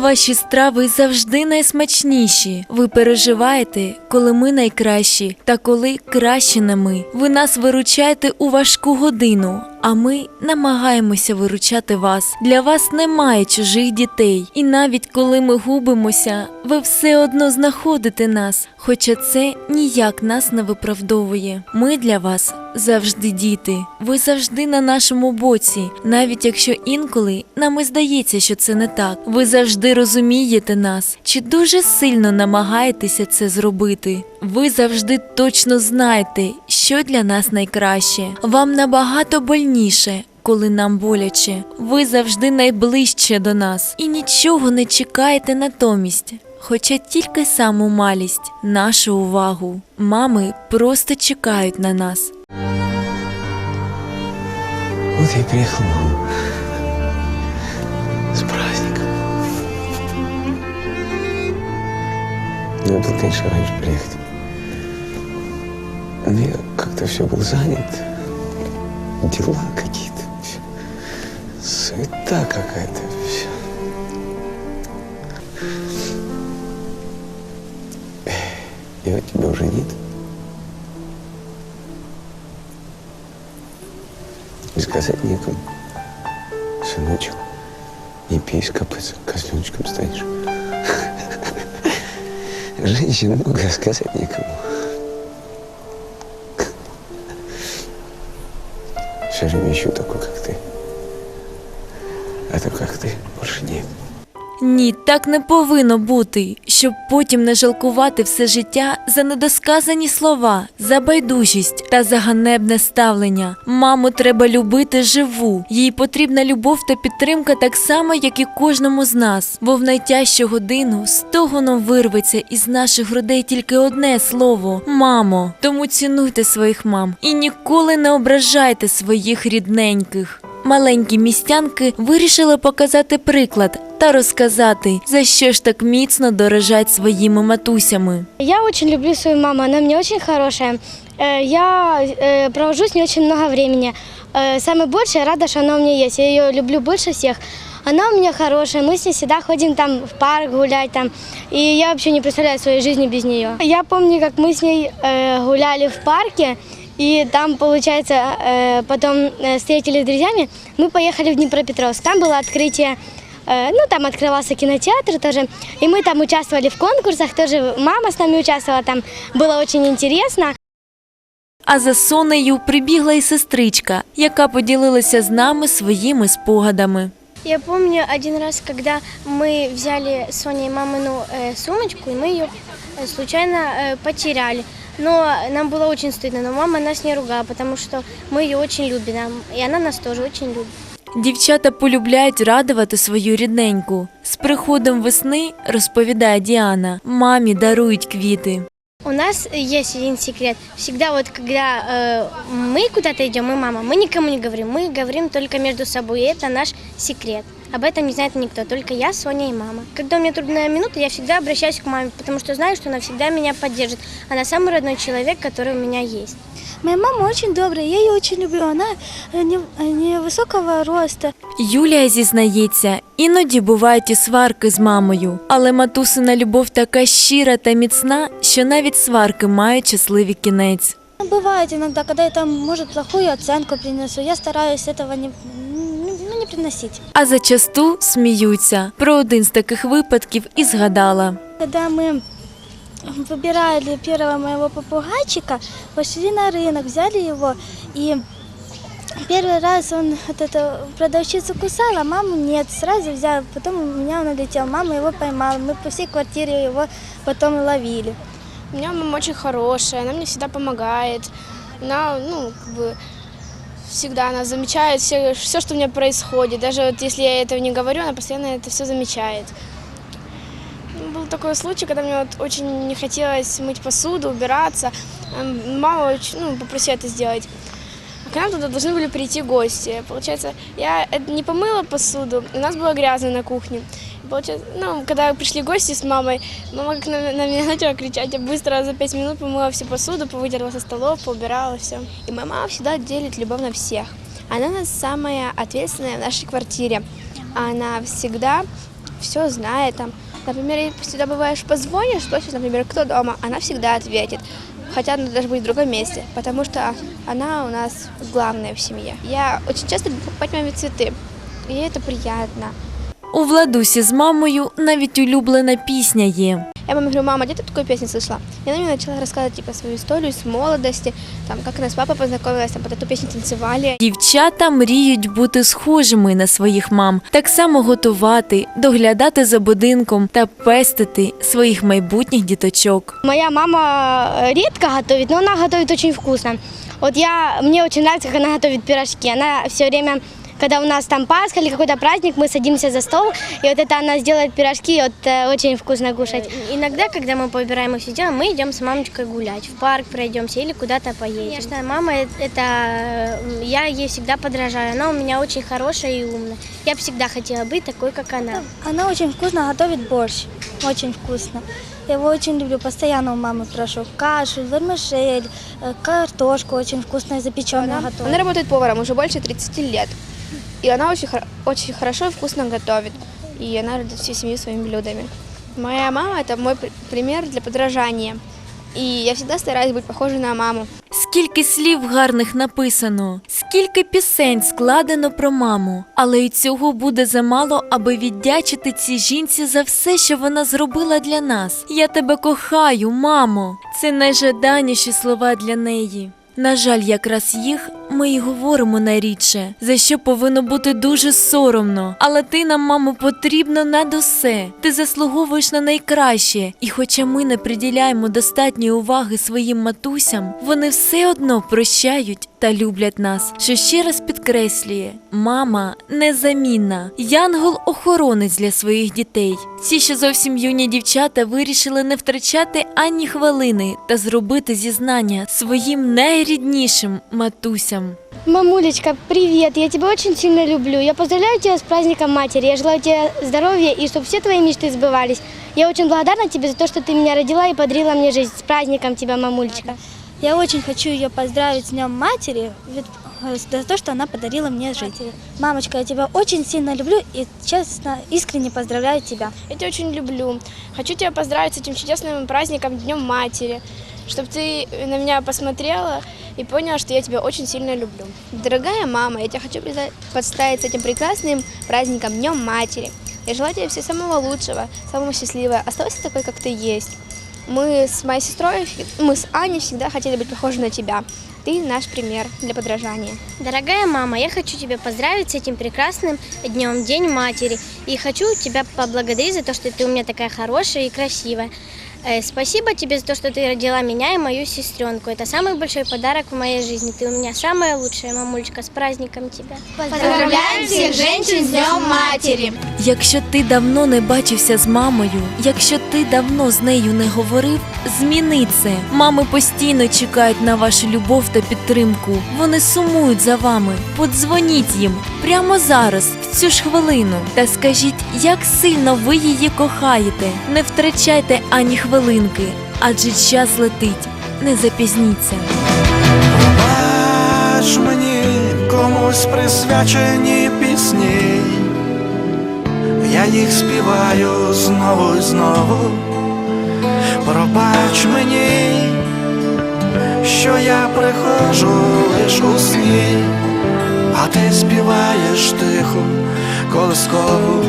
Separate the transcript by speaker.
Speaker 1: Ваші страви завжди найсмачніші. Ви переживаєте, коли ми найкращі, та коли краще на ми. Ви нас виручаєте у важку годину. А ми намагаємося виручати вас. Для вас немає чужих дітей. І навіть коли ми губимося, ви все одно знаходите нас, хоча це ніяк нас не виправдовує. Ми для вас завжди діти. Ви завжди на нашому боці, навіть якщо інколи нам і здається, що це не так. Ви завжди розумієте нас, чи дуже сильно намагаєтеся це зробити. Ви завжди точно знаєте, що для нас найкраще. Вам набагато больніше. Коли нам боляче, ви завжди найближче до нас і нічого не чекаєте натомість. Хоча тільки саму малість, нашу увагу. Мами просто чекають на нас.
Speaker 2: Вот я мама. С праздником. Надо было, конечно, раньше приехать. Но я как-то все был занят. Дела какие-то. Суета какая-то. Вот тебя уже нет. И сказать некому. Сыночек, не пей, скопыться, козленочком станешь. Женщин много, сказать некому. Ищу такой, как ты. А то, как ты, больше нет.
Speaker 1: Ні, так не повинно бути, щоб потім не жалкувати все життя за недосказані слова, за байдужість та за ганебне ставлення. Маму треба любити живу. Їй потрібна любов та підтримка так само, як і кожному з нас. Бо в найтяжчу годину стогоном вирветься із наших грудей тільки одне слово мамо. Тому цінуйте своїх мам і ніколи не ображайте своїх рідненьких. Маленькі містянки вирішили показати приклад та розказати, за що ж так міцно дорожать своїми матусями.
Speaker 3: Я очень люблю свою маму, она мне очень хорошая. Э, Я э, провожу с ней очень много времени. Э, Самое большее, я рада, что она у меня есть. Я ее люблю больше всех. Она у меня хорошая, мы с ней всегда ходим там в парк гулять там. И я вообще не представляю своей жизни без нее. Я помню, как мы с ней э, гуляли в парке. И там, получается, э, потом э, встретились с друзьями. Мы поехали в Днепропетровск. Там было открытие Э, Ну, там открывался кинотеатр тоже. И мы там участвовали в конкурсах, тоже мама с нами участвовала, там было очень интересно.
Speaker 1: А за Сонею прибігла і сестричка, яка поділилася з нами своїми спогадами.
Speaker 3: Я помню один раз, когда мы взяли с Соней мамину э, сумочку, и мы ее э, случайно э, потеряли. Но нам было очень стыдно, но мама нас не ругала, потому что мы ее очень любим, нам- и она нас тоже очень любит.
Speaker 1: Дівчата полюбляють радувати свою рідненьку. З приходом весни, розповідає Діана, мамі дарують квіти.
Speaker 3: У нас есть один секрет. Всегда вот когда э, мы куда-то идем, мы мама, мы никому не говорим, мы говорим только между собой, и это наш секрет. Об этом не знает никто, только я, Соня и мама. Когда у меня трудная минута, я всегда обращаюсь к маме, потому что знаю, что она всегда меня поддержит. Она самый родной человек, который у меня есть.
Speaker 4: Моя мама очень добрая, я ее очень люблю. Она э, не- э, невысокого роста.
Speaker 1: Юлія зізнається, іноді бувають і сварки з мамою, але матусина любов така щира та міцна, що навіть сварки мають щасливий кінець.
Speaker 4: Ну, Бывает иногда, когда я там, может, плохую оценку принесу, я стараюсь этого не, ну, не приносить.
Speaker 1: А зачасту сміються. Про один з таких випадків і згадала.
Speaker 4: Когда мы выбирали первого моего попугайчика, пошли на рынок, взяли его, и первый раз он вот эту продавщицу кусала, маму нет, сразу взял, потом у меня он улетел, мама его поймала, мы по всей квартире его потом ловили.
Speaker 5: У меня мама очень хорошая, она мне всегда помогает. Она, ну, как бы, всегда она замечает все, все, что у меня происходит. Даже вот если я этого не говорю, она постоянно это все замечает. Был такой случай, когда мне вот очень не хотелось мыть посуду, убираться. Мама ну, попросила это сделать. А к нам туда должны были прийти гости. Получается, я не помыла посуду, у нас было грязно на кухне. Получается, ну, когда пришли гости с мамой, мама как на, на меня начала кричать, я быстро за пять минут помыла всю посуду, повытерла со столов, поубирала все.
Speaker 6: И моя мама всегда делит любовь на всех. Она у нас самая ответственная в нашей квартире. Она всегда все знает там. Например, всегда бываешь, позвонишь, спросишь, например, кто дома, она всегда ответит. Хотя она даже будет в другом месте, потому что она у нас главная в семье. Я очень часто люблю покупать маме цветы, и это приятно.
Speaker 1: У Владусі з мамою навіть улюблена пісня є.
Speaker 6: Я маме говорю, мама, где ты такую песню слышала? И она мне начала рассказывать типа свою историю с молодости, там, как она с папой познакомилась, там, под эту песню танцевали.
Speaker 1: Дівчата мріють бути схожими на своїх мам, так само готувати, доглядати за будинком та пестити своїх майбутніх діточок.
Speaker 3: Моя мама э, редко готовит, но она готовит очень вкусно. Вот я, мне очень нравится, как она готовит пирожки. Она все время, когда у нас там Пасха или какой-то праздник, мы садимся за стол, и вот это она сделает пирожки, и вот э, очень вкусно кушать.
Speaker 7: Иногда, когда мы побираем их все дело, мы идем с мамочкой гулять, в парк пройдемся или куда-то поедем. Конечно, мама э- это э, я ей всегда подражаю. Она у меня очень хорошая и умная. Я бы всегда хотела быть такой, как она.
Speaker 4: Она очень вкусно готовит борщ. Очень вкусно. Я его очень люблю. Постоянно у мамы прошу кашу, вермишель, э, картошку очень вкусную запеченную
Speaker 6: Она,
Speaker 4: готовит.
Speaker 6: она работает поваром уже больше 30 лет. И она очень, очень хорошо и вкусно готовит. И она радует всю семью своими блюдами. Моя мама – это мой пр- пример для подражания. И я всегда стараюсь быть похожей на маму.
Speaker 1: Скільки слів гарних написано, скільки пісень складено про маму, але й цього буде замало, аби віддячити цій жінці за все, що вона зробила для нас. Я тебе кохаю, мамо. Це найжаданіші слова для неї. На жаль, якраз їх ми й говоримо найрідше, за що повинно бути дуже соромно. Але ти нам, мамо, потрібно над усе. Ти заслуговуєш на найкраще. І хоча ми не приділяємо достатньої уваги своїм матусям, вони все одно прощають та люблять нас, що ще раз підкреслює: мама незамінна, янгол-охоронець для своїх дітей. Ці ще зовсім юні дівчата вирішили не втрачати ані хвилини та зробити зізнання своїм найріднішим матусям.
Speaker 3: Мамулечка, привет! Я тебя очень сильно люблю. Я поздравляю тебя с праздником матери. Я желаю тебе здоровья и чтобы все твои мечты сбывались. Я очень благодарна тебе за то, что ты меня родила и подарила мне жизнь. С праздником тебя, мамулечка.
Speaker 4: Я очень хочу ее поздравить с Днем Матери э, за то, что она подарила мне жизнь. Мамочка, я тебя очень сильно люблю и, честно, искренне поздравляю тебя.
Speaker 5: Я тебя очень люблю. Хочу тебя поздравить с этим чудесным праздником, Днем Матери. Чтобы ты на меня посмотрела и поняла, что я тебя очень сильно люблю.
Speaker 6: Дорогая мама, я тебя хочу подставить с этим прекрасным праздником Днем Матери. Я желаю тебе всего самого лучшего, самого счастливого. Оставайся такой, как ты есть. Мы с моей сестрой, мы с Аней всегда хотели быть похожи на тебя. Ты наш пример для подражания.
Speaker 7: Дорогая мама, я хочу тебя поздравить с этим прекрасным днем, День матери. И хочу тебя поблагодарить за то, что ты у меня такая хорошая и красивая. Э, Спасибо тебе за то, что ты родила меня и мою сестренку. Это самый большой подарок в моей жизни. Ты у меня самая лучшая мамулечка. С праздником тебя.
Speaker 6: Поздравляем всех женщин с Днем Матери!
Speaker 1: Якщо ти давно не бачився з мамою, якщо ти давно з нею не говорив, зміни це. Мами постійно чекають на вашу любов та підтримку. Вони сумують за вами. Подзвоніть їм прямо зараз, в цю ж хвилину, та скажіть, як сильно ви її кохаєте. Не втрачайте ані хвилинки, адже час летить. Не запізніться.
Speaker 8: Бач мені комусь присвячені пісні, я їх співаю знову і знову. Пробач мені, що я приходжу лиш у сні, а ти співаєш тихо колискову